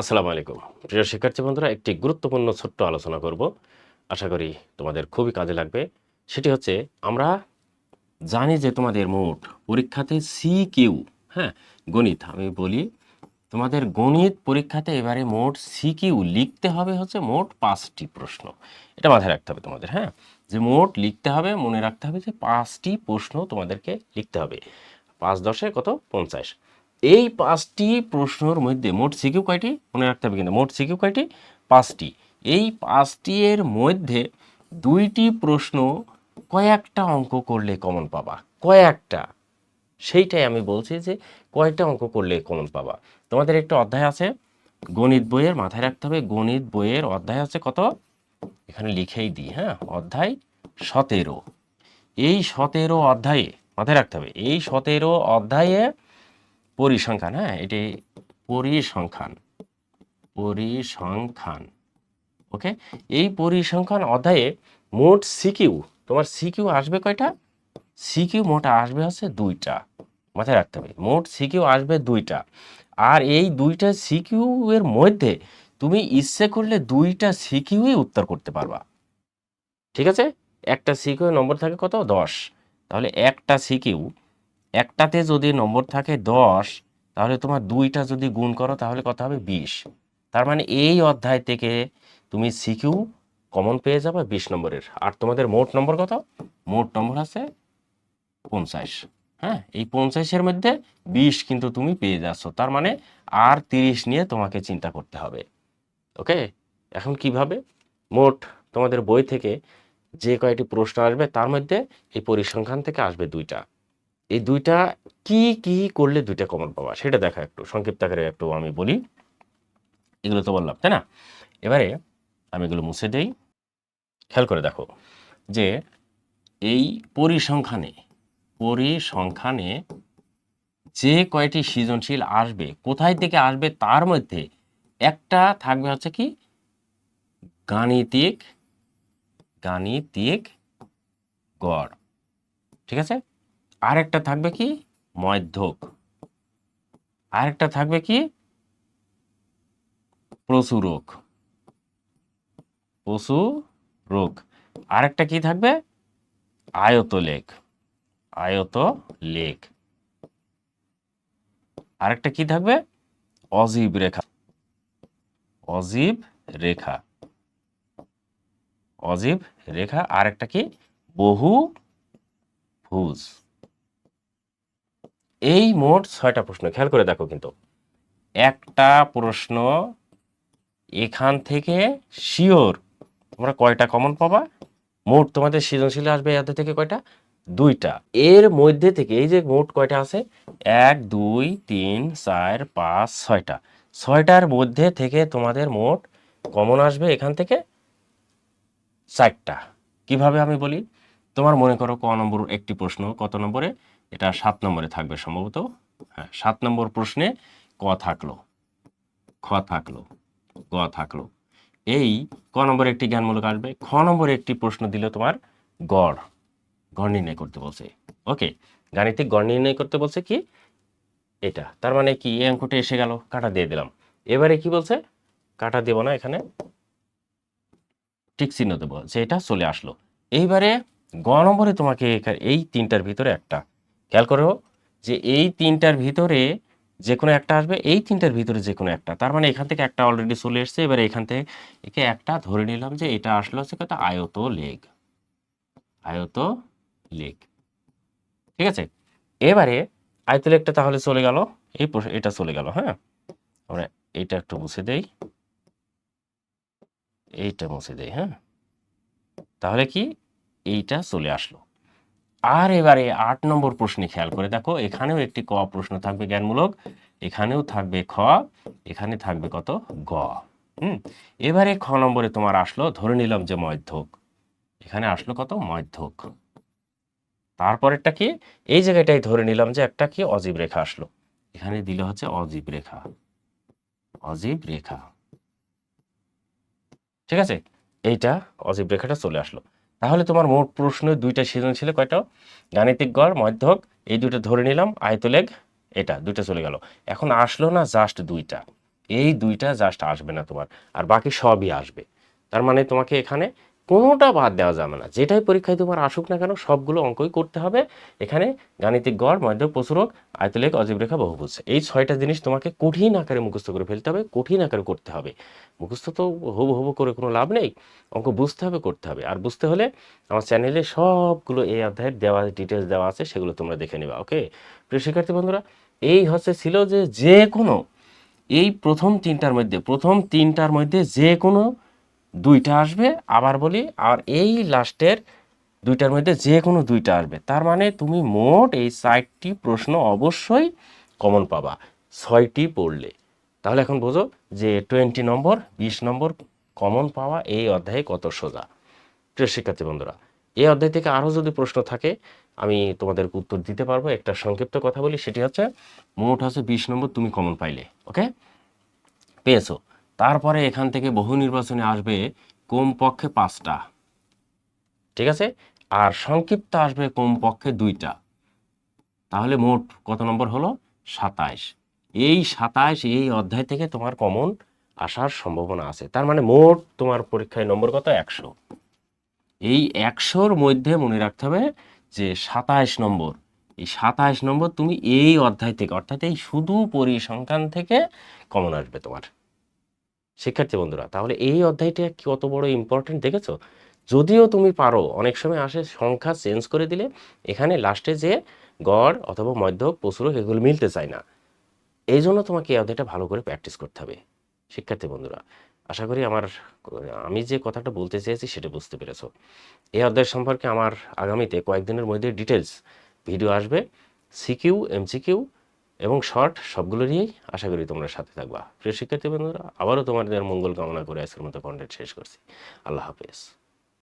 আসসালামু আলাইকুম। প্রিয় শিক্ষার্থী বন্ধুরা, একটি গুরুত্বপূর্ণ ছোট্ট আলোচনা করব। আশা করি তোমাদের খুবই কাজে লাগবে। সেটি হচ্ছে, আমরা জানি যে তোমাদের মোট পরীক্ষাতে সি, কিউ হ্যাঁ গণিত। আমি বলি, তোমাদের গণিত পরীক্ষাতে এবারে মোট সি, কিউ লিখতে হবে হচ্ছে মোট পাঁচটি প্রশ্ন। এটা মাথায় রাখতে হবে তোমাদের হ্যাঁ? যে মোট লিখতে হবে, মনে রাখতে হবে যে পাঁচটি প্রশ্ন তোমাদেরকে লিখতে হবে। পাঁচ দশে কত? পঞ্চাশ। এই পাঁচটি প্রশ্নর মধ্যে মোট সিকিউ কয়টি? মনে রাখতে হবে কিন্তু, মোট সিকিউ কয়টি? পাঁচটি। এই পাঁচটি এর মধ্যে দুইটি প্রশ্ন কয়েকটা অঙ্ক করলে কমন পাবা। কয়েকটা। সেইটাই আমি বলছি যে কয়টা অঙ্ক করলে কমন পাবা। তোমাদের একটা অধ্যায় আছে, গণিত বইয়ের মাথায় রাখতে হবে। গণিত বইয়ের অধ্যায় আছে কত? এখানে লিখেই দিই হ্যাঁ? অধ্যায় সতেরো। এই সতেরো অধ্যায়ে মাথায় রাখতে হবে। এই সতেরো অধ্যায়ে পরিসংখ্যান হ্যাঁ এটি পরিসংখ্যান পরিসংখ্যান, ওকে? এই পরিসংখ্যান অধ্যায়ে মোট সিকিউ, তোমার সিকিউ আসবে কয়টা? সিকিউ মোট আসবে হচ্ছে দুইটা, মাথায় রাখতে হবে, মোট সিকিউ আসবে দুইটা, আর এই দুইটা সিকিউ এর মধ্যে তুমি ইচ্ছে করলে দুইটা সিকিউই উত্তর করতে পারবা, ঠিক আছে? একটা সিকিউ নম্বর থাকে কত? দশ, তাহলে একটা সিকিউ একটাতে যদি নম্বর থাকে দশ, তাহলে তোমার দুইটা যদি গুণ করো, তাহলে কত হবে বিশ। তার মানে এই অধ্যায় থেকে তুমি সিকিউ কমন পেয়ে যাবে বিশ নম্বরের। আর তোমাদের মোট নম্বর কত? মোট নম্বর আছে পঞ্চাশ। হ্যাঁ এই পঞ্চাশের মধ্যে বিশ কিন্তু তুমি পেয়ে যাচ্ছ। তার মানে আর তিরিশ নিয়ে তোমাকে চিন্তা করতে হবে। ওকে? এখন কীভাবে? মোট তোমাদের বই থেকে যে কয়টি প্রশ্ন আসবে, তার মধ্যে এই পরিসংখ্যান থেকে আসবে দুইটা। এই দুইটা কি কি করলে দুইটা কমন পাবা? সেটা দেখা একটু। সংক্ষিপ্ত আকারে একটু আমি বলি। এগুলো তো বললাম তাই না? এবারে আমি এগুলো মুছে দেই। খেয়াল করে দেখো যে এই পরিসংখ্যানে পরিসংখ্যানে যে কয়টি সৃজনশীল আসবে, কোথায় থেকে আসবে তার মধ্যে একটা থাকবে হচ্ছে কি? গাণিতিক গাণিতিক গড়। ঠিক আছে? আরেকটা থাকবে কি? মধ্যক। আরেকটা থাকবে কি? প্রচুরক পশু রোগ আরেকটা কি থাকবে? আয়ত লেখ আয়ত লেখ আরেকটা কি থাকবে? অজীব রেখা। অজীব রেখা। অজীব রেখা। আরেকটা কি? বহু ভুজ এই মোট ছয়টা প্রশ্ন। খেয়াল করে দেখো কিন্তু। একটা প্রশ্ন এখান থেকে শিওর তোমরা কয়টা কমন পাবা? মোট তোমাদের সৃজনশীল আসবে এদের থেকে কয়টা? দুইটা। এর মধ্যে থেকে এই যে মোট কয়টা আছে? এক, দুই, তিন, চার, পাঁচ, ছয়টা। ছয়টার মধ্যে থেকে তোমাদের মোট কমন আসবে এখান থেকে চারটা। কীভাবে আমি বলি? তোমার মনে করো ক নম্বর একটি প্রশ্ন, কত নম্বরে? এটা সাত নম্বরে থাকবে সম্ভবত। হ্যাঁ সাত নম্বর প্রশ্নে ক থাকল? খ থাকল, গ থাকল। এই ক নম্বরে একটি জ্ঞানমূলক আসবে। খ নম্বরে একটি প্রশ্ন দিলে তোমার গড় গড় নির্ণয় করতে বলছে। ওকে, গাণিতিক গড় নির্ণয় করতে বলছে কি? এটা, তার মানে কি এই অঙ্কটা এসে গেল, কাটা দিয়ে দিলাম। এবারে কি বলছে? কাটা দেব না এখানে। টিক চিহ্ন দেবো যে এটা চলে আসলো। এইবারে গ নম্বরে তোমাকে এই তিনটার ভিতরে একটা খেয়াল করো যে এই তিনটার ভিতরে যে কোনো একটা আসবে, এই তিনটার ভিতরে যে কোনো একটা। তার মানে এখান থেকে একটা অলরেডি চলে এসছে, এবারে এখান থেকে একে একটা ধরে নিলাম যে এটা আসলো হচ্ছে কত? আয়ত লেগ। আয়ত লেগ। ঠিক আছে? এবারে আয়ত লেগটা তাহলে চলে গেল। এই এটা চলে গেল হ্যাঁ? আমরা এইটা একটু মুছে দেই। এইটা মুছে দেই হ্যাঁ? তাহলে কি? এইটা চলে আসলো। আর এবারে আট নম্বর প্রশ্নে খেয়াল করে দেখো, এখানেও একটি ক প্রশ্ন থাকবে জ্ঞানমূলক, এখানেও থাকবে খ, এখানে থাকবে কত? গ। হুম? এবারে খ নম্বরে তোমার আসলো, ধরে নিলাম যে মধ্যক। এখানে আসলো কত? মধ্যক। তারপরেরটা কি? এই জায়গাটাই ধরে নিলাম যে একটা কি? অজীব রেখা আসলো। এখানে দিলে হচ্ছে অজীব রেখা। অজীব রেখা। ঠিক আছে? এইটা অজীব রেখাটা চলে আসলো। তাহলে তোমার মোট প্রশ্ন দুইটা সিজন ছিল, কয়টা? গাণিতিক গড়, মধ্যক, এই দুটো ধরে নিলাম আয়তলেগ এটা, দুইটা চলে গেল। এখন আসলো না জাস্ট দুইটা। এই দুইটা জাস্ট আসবে না তোমার, আর বাকি সবই আসবে। তার মানে তোমাকে এখানে কোনোটা বাদ দেওয়া যাবে না। যেটাই পরীক্ষায় তোমার আসুক না কেন, সবগুলো অঙ্কই করতে হবে। এখানে গাণিতিক গড় মধ্য প্রচুরক, আয়তলেখ অজীব রেখা বহুভুজ। এই ছয়টা জিনিস তোমাকে কঠিন আকারে মুখস্থ করে ফেলতে হবে, কঠিন আকারে করতে হবে। মুখস্থ তো হবু হবু করে কোনো লাভ নেই, অঙ্ক বুঝতে হবে, করতে হবে। আর বুঝতে হলে আমার চ্যানেলে সবগুলো এই অধ্যায়ের দেওয়া ডিটেলস দেওয়া আছে, সেগুলো তোমরা দেখে নেবা, ওকে? প্রিয় শিক্ষার্থী বন্ধুরা, এই হচ্ছে ছিল যে যে কোনো এই প্রথম তিনটার মধ্যে, প্রথম তিনটার মধ্যে যে কোনো দুইটা আসবে, আবার বলি, আর এই লাস্টের দুইটার মধ্যে যে কোনো দুইটা আসবে। তার মানে তুমি মোট এই চারটি প্রশ্ন অবশ্যই কমন পাবা, ছয়টি পড়লে। তাহলে এখন বোঝো যে টোয়েন্টি নম্বর, বিশ নম্বর কমন পাওয়া এই অধ্যায়ে কত সোজা। প্রিয় শিক্ষার্থী বন্ধুরা, এই অধ্যায় থেকে আরও যদি প্রশ্ন থাকে, আমি তোমাদেরকে উত্তর দিতে পারব। একটা সংক্ষিপ্ত কথা বলি, সেটি হচ্ছে, মোট হচ্ছে বিশ নম্বর তুমি কমন পাইলে ওকে পেয়েছ। তারপরে এখান থেকে বহু নির্বাচনে আসবে কমপক্ষে পাঁচটা। ঠিক আছে? আর সংক্ষিপ্ত আসবে কমপক্ষে দুইটা। তাহলে মোট কত নম্বর হলো? সাতাইশ। এই সাতাইশ এই অধ্যায় থেকে তোমার কমন আসার সম্ভাবনা আছে। তার মানে মোট তোমার পরীক্ষায় নম্বর কত? একশো। এই একশোর মধ্যে মনে রাখতে হবে যে সাতাইশ নম্বর, এই সাতাইশ নম্বর তুমি এই অধ্যায় থেকে, অর্থাৎ এই শুধু পরিসংখ্যান থেকে কমন আসবে তোমার। শিক্ষার্থী বন্ধুরা, তাহলে এই অধ্যায়টা কত বড় ইম্পর্টেন্ট দেখেছ? যদিও তুমি পারো, অনেক সময় আসে সংখ্যা চেঞ্জ করে দিলে এখানে লাস্টে যে গড় অথবা মধ্যক প্রচুরক এগুলো মিলতে চায় না। এই জন্য তোমাকে এই অধ্যায়টা ভালো করে প্র্যাকটিস করতে হবে, শিক্ষার্থী বন্ধুরা। আশা করি আমার, আমি যে কথাটা বলতে চেয়েছি সেটা বুঝতে পেরেছ। এই অধ্যায় সম্পর্কে আমার আগামীতে কয়েকদিনের মধ্যে ডিটেলস ভিডিও আসবে। সিকিউ এমসিকিউ এবং শর্ট সবগুলো নিয়েই আশা করি তোমরা সাথে থাকবা। প্রিয় শিক্ষার্থী বন্ধুরা, আবারও তোমাদের মঙ্গল কামনা করে আজকের মতো কন্টেন্ট শেষ করছি। আল্লাহ হাফেজ।